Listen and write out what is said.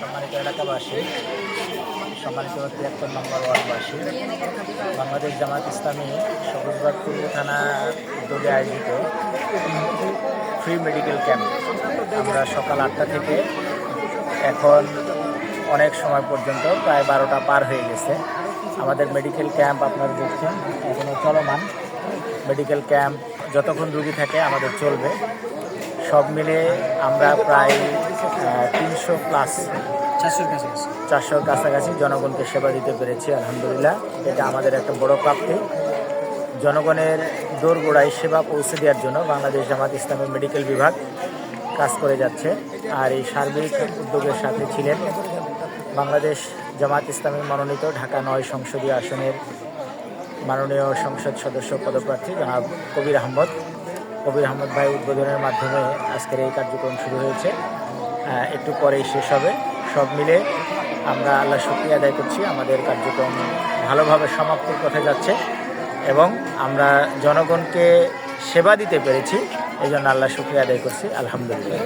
সম্মানিত এলাকাবাসী, সম্মানিত তিয়াত্তর নম্বর ওয়ার্ডবাসী, বাংলাদেশ জামাত ইসলামী সবুজবাগ পূর্ব থানার উদ্যোগে আয়োজিত ফ্রি মেডিকেল ক্যাম্প। আমরা সকাল আটটা থেকে এখন অনেক সময় পর্যন্ত প্রায় বারোটা পার হয়ে গেছে। আমাদের মেডিকেল ক্যাম্প আপনারা দেখছেন এখনও চলমান। মেডিকেল ক্যাম্প যতক্ষণ রুগী থাকে আমাদের চলবে। সব মিলে আমরা প্রায় তিনশো প্লাস চারশোর কাছাকাছি। জনগণকে সেবা দিতে পেরেছি আলহামদুলিল্লাহ। এটা আমাদের একটা বড় প্রাপ্তি। জনগণের দোরগোড়ায় সেবা পৌঁছে দেওয়ার জন্য বাংলাদেশ জামাত ইসলামী মেডিকেল বিভাগ কাজ করে যাচ্ছে। আর এই সার্বিক উদ্যোগের সাথে ছিলেন বাংলাদেশ জামাত ইসলামী মনোনীত ঢাকা নয় সংসদীয় আসনের মাননীয় সংসদ সদস্য পদপ্রার্থী জনাব কবির আহমদ। কবির আহমদ ভাই উদ্বোধনের মাধ্যমে আজকের এই কার্যক্রম শুরু হয়েছে। একটু পরেই শেষ হবে। সব মিলে আমরা আল্লাহ শুক্রিয়া আদায় করছি। আমাদের কার্যক্রম ভালোভাবে সমাপ্তির পথে যাচ্ছে এবং আমরা জনগণকে সেবা দিতে পেরেছি। এই জন্য আল্লাহ শুক্রিয়া আদায় করছি। আলহামদুলিল্লাহ।